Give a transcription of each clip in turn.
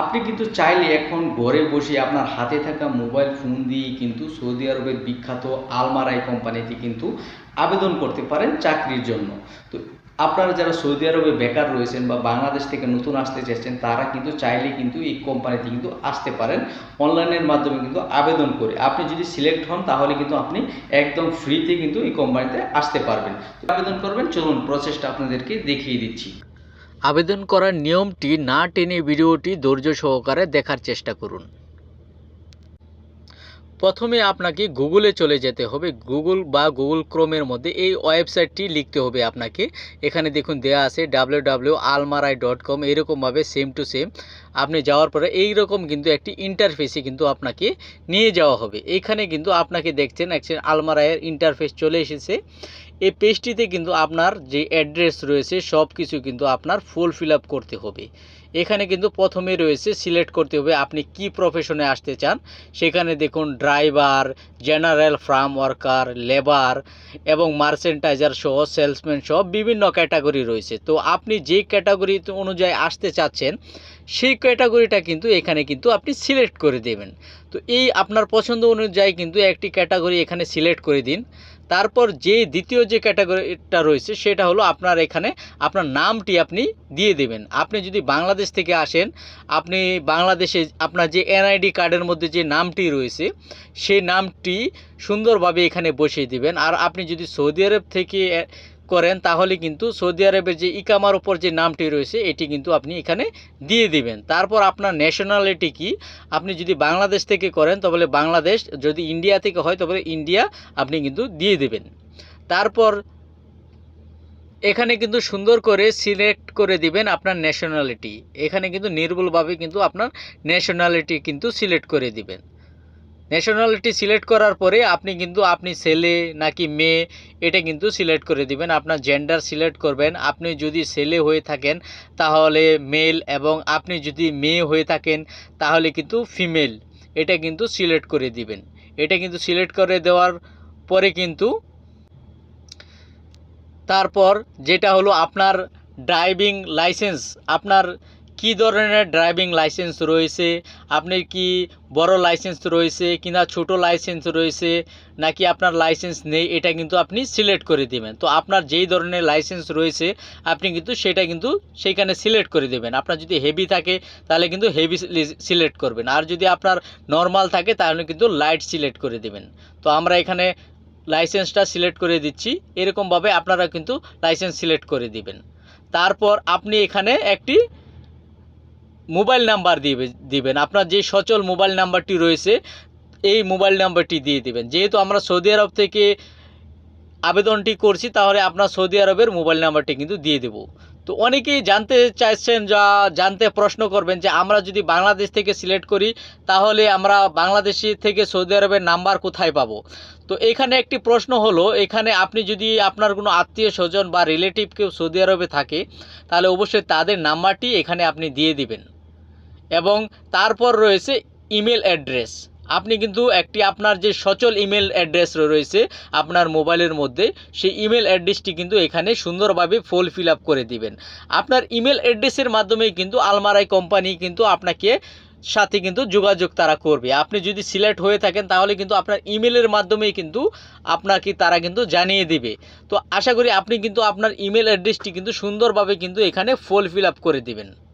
আপনি কিন্তু চাইলে এখন ঘরে বসে আপনার হাতে থাকা মোবাইল ফোন দিয়ে কিন্তু সৌদি আরবের বিখ্যাত আলমারাই কোম্পানিতে কিন্তু আবেদন করতে পারেন চাকরির জন্য। তো আপনারা যারা সৌদি আরবে বেকার রয়েছেন বা বাংলাদেশ থেকে নতুন আসতে চাইছেন তারা কিন্তু চাইলে কিন্তু এই কোম্পানিতে কিন্তু আসতে পারেন। অনলাইনের মাধ্যমে কিন্তু আবেদন করে। আপনি যদি সিলেক্ট হন, তাহলে কিন্তু আপনি একদম ফ্রিতে কিন্তু এই কোম্পানিতে আসতে পারবেন। আবেদন করবেন, চলুন প্রসেসটা আপনাদেরকে দেখিয়ে দিচ্ছি। আবেদন করার নিয়মটি না টেনে ভিডিওটি ধৈর্য সহকারে দেখার চেষ্টা করুন। প্রথমে আপনাকে গুগলে চলে যেতে হবে। গুগল বা গুগল ক্রোমের মধ্যে এই ওয়েবসাইটটি লিখতে হবে আপনাকে। এখানে দেখুন, দেয়া আছে W W Almarai dot com. এইরকমভাবে সেম টু সেম আপনি যাওয়ার পরে এই রকম কিন্তু একটি ইন্টারফেসে কিন্তু আপনাকে নিয়ে যাওয়া হবে। এখানে কিন্তু আপনাকে দেখছেন, একজন আলমারায়ের ইন্টারফেস চলে এসেছে। এই পেজটিতে কিন্তু আপনার যে অ্যাড্রেস রয়েছে সব কিছু কিন্তু আপনার ফুল ফিল করতে হবে। এখানে কিন্তু প্রথমে রয়েছে সিলেক্ট করতে হবে আপনি কি প্রফেশনে আসতে চান। সেখানে দেখুন driver general farm worker labour এবং মার্চেন্টাইজার সহ সেলসম্যান সহ বিভিন্ন ক্যাটাগরি রয়েছে। তো আপনি যে ক্যাটাগরি অনুযায়ী আসতে চাচ্ছেন, সেই ক্যাটাগরিটা কিন্তু এখানে কিন্তু আপনি সিলেক্ট করে দেবেন। তো এই আপনার পছন্দ অনুযায়ী কিন্তু একটি ক্যাটাগরি এখানে সিলেক্ট করে দিন। তারপর যে দ্বিতীয় যে ক্যাটাগরিটা রয়েছে, সেটা হলো আপনার এখানে আপনার নামটি আপনি দিয়ে দেবেন। আপনি যদি বাংলাদেশ থেকে আসেন, আপনি বাংলাদেশে আপনার যে এনআইডি কার্ডের মধ্যে যে নামটি রয়েছে, সেই নামটি সুন্দরভাবে এখানে বসিয়ে দিবেন। আর আপনি যদি সৌদি আরব থেকে করেন, তাহলে কিন্তু সৌদি আরবের যে ইকামার উপর যে নামটি রয়েছে, এটি কিন্তু আপনি এখানে দিয়ে দিবেন। তারপর আপনার ন্যাশনালিটি কি? আপনি যদি বাংলাদেশ থেকে করেন, তাহলে বাংলাদেশ, যদি ইন্ডিয়া থেকে হয়, তাহলে ইন্ডিয়া আপনি কিন্তু দিয়ে দেবেন। তারপর এখানে কিন্তু সুন্দর করে সিলেক্ট করে দিবেন আপনার ন্যাশনালিটি এখানে কিন্তু নির্ভুলভাবে কিন্তু আপনার ন্যাশনালিটি কিন্তু সিলেক্ট করে দিবেন। ন্যাশনালিটি সিলেক্ট করার পরে আপনি কিন্তু আপনি ছেলে নাকি মেয়ে, এটা কিন্তু সিলেক্ট করে দিবেন। আপনার জেন্ডার সিলেক্ট করবেন। আপনি যদি ছেলে হয়ে থাকেন, তাহলে মেল এবং আপনি যদি মেয়ে হয়ে থাকেন, তাহলে কিন্তু ফিমেল এটা কিন্তু সিলেক্ট করে দিবেন। এটা কিন্তু সিলেক্ট করে দেওয়ার পরে কিন্তু তারপর যেটা হলো আপনার ড্রাইভিং লাইসেন্স আপনার কি ধরনের ড্রাইভিং লাইসেন্স রয়েছে? আপনার কি বড় লাইসেন্স রয়েছে কিনা ছোট লাইসেন্স রয়েছে নাকি আপনার লাইসেন্স নেই? এটা কিন্তু আপনি সিলেক্ট করে দিবেন। তো আপনার যেই ধরনের লাইসেন্স রয়েছে, আপনি কিন্তু সেটা কিন্তু সেইখানে সিলেক্ট করে দেবেন। আপনার যদি হেভি থাকে, তাহলে কিন্তু হেভি সিলেক্ট করবেন। আর যদি আপনার নর্মাল থাকে, তাহলে কিন্তু লাইট সিলেক্ট করে দেবেন। তো আমরা এখানে লাইসেন্সটা সিলেক্ট করে দিচ্ছি। এরকমভাবে আপনারা কিন্তু লাইসেন্স সিলেক্ট করে দিবেন। তারপর আপনি এখানে একটি মোবাইল নাম্বার দিবে, দিবেন। আপনার যে সচল মোবাইল নাম্বারটি রয়েছে, এই মোবাইল নাম্বারটি দিয়ে দিবেন। যেহেতু আমরা সৌদি আরব থেকে আবেদনটি করছি, তাহলে আপনার সৌদি আরবের মোবাইল নাম্বারটি কিন্তু দিয়ে দেব। তো অনেকেই জানতে চাইছেন যা, জানতে প্রশ্ন করবেন যে, আমরা যদি বাংলাদেশ থেকে সিলেক্ট করি, তাহলে আমরা বাংলাদেশি থেকে সৌদি আরবের নাম্বার কোথায় পাবো? তো এখানে একটি প্রশ্ন হলো, এখানে আপনি যদি আপনার কোনো আত্মীয় স্বজন বা রিলেটিভ কেউ সৌদি আরবে থাকে, তাহলে অবশ্যই তাদের নাম্বারটি এখানে আপনি দিয়ে দিবেন। এবং তারপর রয়েছে ইমেল অ্যাড্রেস। আপনি কিন্তু একটি আপনার যে সচল ইমেল অ্যাড্রেস রয়েছে আপনার মোবাইলের মধ্যে, সেই ইমেল অ্যাড্রেসটি কিন্তু এখানে সুন্দরভাবে ফুল ফিল করে দিবেন। আপনার ইমেল অ্যাড্রেসের মাধ্যমেই কিন্তু আলমারাই কোম্পানি কিন্তু আপনাকে সাথে কিন্তু যোগাযোগ তারা করবে। আপনি যদি সিলেক্ট হয়ে থাকেন, তাহলে কিন্তু আপনার ইমেলের মাধ্যমেই কিন্তু আপনাকে তারা কিন্তু জানিয়ে দিবে। তো আশা করি আপনি কিন্তু আপনার ইমেল অ্যাড্রেসটি কিন্তু সুন্দরভাবে কিন্তু এখানে ফুল ফিল করে দিবেন।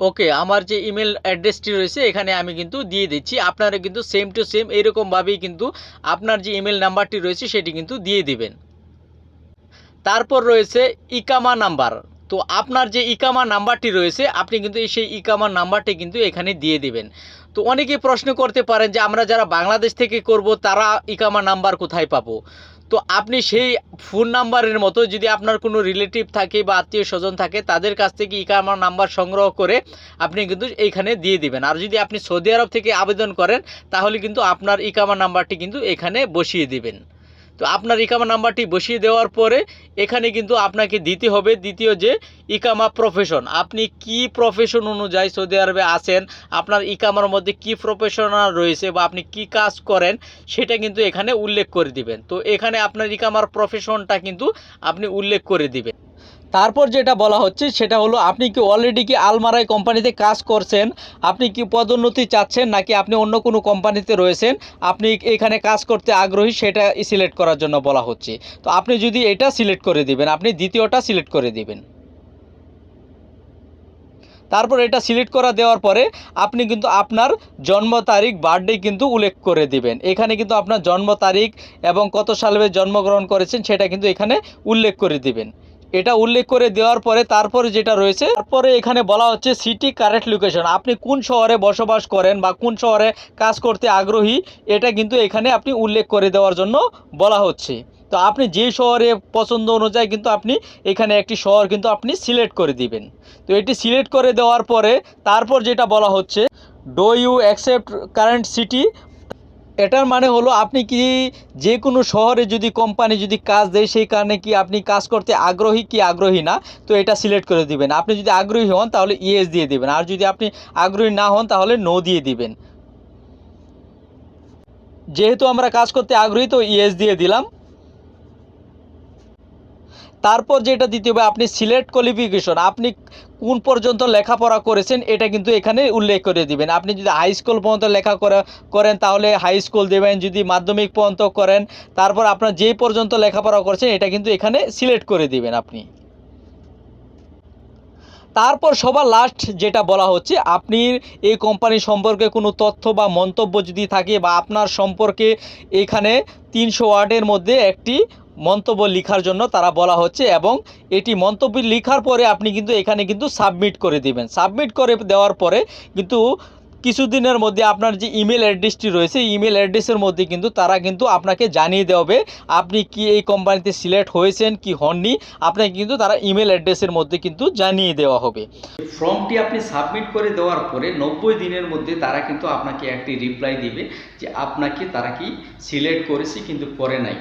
ওকে, আমার যে ইমেল অ্যাড্রেসটি রয়েছে, এখানে আমি কিন্তু দিয়ে দিচ্ছি। আপনারা কিন্তু সেম টু সেম এরকমভাবেই কিন্তু আপনার যে ইমেল নাম্বারটি রয়েছে, সেটি কিন্তু দিয়ে দিবেন। তারপর রয়েছে ইকামা নাম্বার। তো আপনার যে ইকামা নাম্বারটি রয়েছে, আপনি কিন্তু সেই ইকামা নাম্বারটি কিন্তু এখানে দিয়ে দিবেন। তো অনেকে প্রশ্ন করতে পারেন যে, আমরা যারা বাংলাদেশ থেকে করব, তারা ইকামা নাম্বার কোথায় পাবো? তো আপনি সেই ফোন নাম্বারের মতো যদি আপনার কোনো রিলেটিভ থাকে বা আত্মীয় স্বজন থাকে, তাদের কাছ থেকে ইকামা নাম্বার সংগ্রহ করে আপনি কিন্তু এইখানে দিয়ে দিবেন। আর যদি আপনি সৌদি আরব থেকে আবেদন করেন, তাহলে কিন্তু আপনার ইকামা নাম্বারটি কিন্তু এখানে বসিয়ে দিবেন। তো আপনার ইকামা নাম্বারটি বসিয়ে দেওয়ার পরে এখানে কিন্তু আপনাকে দিতে হবে দ্বিতীয় যে ইকামা প্রফেশন আপনি কি প্রফেশন অনুযায়ী সৌদি আরবে আছেন, আপনার ইকামার মধ্যে কি প্রফেশনাল রয়েছে বা আপনি কি কাজ করেন, সেটা কিন্তু এখানে উল্লেখ করে দিবেন। তো এখানে আপনার ইকামার প্রফেশনটা কিন্তু আপনি উল্লেখ করে দিবেন। তারপর যেটা বলা হচ্ছে সেটা হলো, আপনি কি অলরেডি কি আলমারাই কোম্পানিতে কাজ করছেন? আপনি কি পদোন্নতি চাচ্ছেন নাকি আপনি অন্য কোনো কোম্পানিতে রয়েছেন? আপনি এখানে কাজ করতে আগ্রহী, সেটা সিলেক্ট করার জন্য বলা হচ্ছে। তো আপনি যদি এটা সিলেক্ট করে দিবেন, আপনি দ্বিতীয়টা সিলেক্ট করে দিবেন। তারপর এটা সিলেক্ট করা দেওয়ার পরে আপনি কিন্তু আপনার জন্ম তারিখ বার্থডে কিন্তু উল্লেখ করে দিবেন। এখানে কিন্তু আপনার জন্ম তারিখ এবং কত সালে জন্মগ্রহণ করেছেন, সেটা কিন্তু এখানে উল্লেখ করে দিবেন। এটা উল্লেখ করে দেওয়ার পরে তারপরে যেটা রয়েছে, তারপরে এখানে বলা হচ্ছে সিটি কারেক্ট লোকেশন আপনি কোন শহরে বসবাস করেন বা কোন শহরে কাজ করতে আগ্রহী, এটা কিন্তু এখানে আপনি উল্লেখ করে দেওয়ার জন্য বলা হচ্ছে। তো আপনি যে শহরে পছন্দ অনুযায়ী কিন্তু আপনি এখানে একটি শহর কিন্তু আপনি সিলেক্ট করে দিবেন। তো এটি সিলেক্ট করে দেওয়ার পরে তারপর যেটা বলা হচ্ছে do you accept current city এটার মানে হলো আপনি কি যে কোনো শহরে যদি কোম্পানি যদি কাজ দেয়, সেই কারণে কি আপনি কাজ করতে আগ্রহী কি আগ্রহী না? তো এটা সিলেক্ট করে দিবেন। আপনি যদি আগ্রহী হন, তাহলে ইয়েস দিয়ে দিবেন। আর যদি আপনি আগ্রহী না হন, তাহলে নো দিয়ে দিবেন। যেহেতু আমরা কাজ করতে আগ্রহী, তো ইয়েস দিয়ে দিলাম। তারপর যেটা দিতে হবে আপনি সিলেক্ট কোয়ালিফিকেশন আপনি কোন পর্যন্ত লেখাপড়া করেছেন, এটা কিন্তু এখানে উল্লেখ করে দিবেন। আপনি যদি হাই স্কুল পর্যন্ত লেখা করা, করেন, তাহলে হাই স্কুল দেবেন, যদি মাধ্যমিক পর্যন্ত করেন, তারপর আপনার যেই পর্যন্ত লেখাপড়া করেছেন, এটা কিন্তু এখানে সিলেক্ট করে দিবেন আপনি। তারপর সবার লাস্ট যেটা বলা হচ্ছে, আপনি এই কোম্পানি সম্পর্কে কোনো তথ্য বা মন্তব্য যদি থাকে বা আপনার সম্পর্কে এখানে তিনশো ওয়ার্ডের মধ্যে একটি মন্তব্য লিখার জন্য তারা বলা হচ্ছে এবং এটি মন্তব্য লিখার পরে আপনি কিন্তু এখানে কিন্তু সাবমিট করে দিবেন। সাবমিট করে দেওয়ার পরে কিন্তু কিছুদিনের মধ্যে আপনার যে ইমেল অ্যাড্রেসটি রয়েছে ইমেল অ্যাড্রেসের মধ্যে কিন্তু তারা কিন্তু আপনাকে জানিয়ে দেবে আপনি কি এই কোম্পানিতে সিলেক্ট হয়েছেন, কি হননি, আপনাকে কিন্তু তারা ইমেল অ্যাড্রেসের মধ্যে কিন্তু জানিয়ে দেওয়া হবে। ফর্মটি আপনি সাবমিট করে দেওয়ার পরে নব্বই দিনের মধ্যে তারা কিন্তু আপনাকে একটি রিপ্লাই দিবে যে আপনাকে তারা কি সিলেক্ট করেছে কিন্তু করে নাই।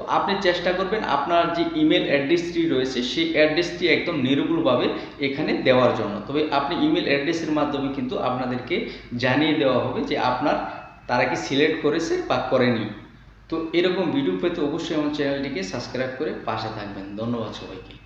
তো আপনি চেষ্টা করবেন আপনার যে ইমেল অ্যাড্রেসটি রয়েছে, সেই অ্যাড্রেসটি একদম নির্ভুলভাবে এখানে দেওয়ার জন্য। তবে আপনি ইমেল অ্যাড্রেসের মাধ্যমে কিন্তু আপনাদেরকে জানিয়ে দেওয়া হবে যে আপনার তারা কি সিলেক্ট করেছে বা করেনি। তো এরকম ভিডিও পেতে অবশ্যই আমার চ্যানেলটিকে সাবস্ক্রাইব করে পাশে থাকবেন। ধন্যবাদ সবাইকে।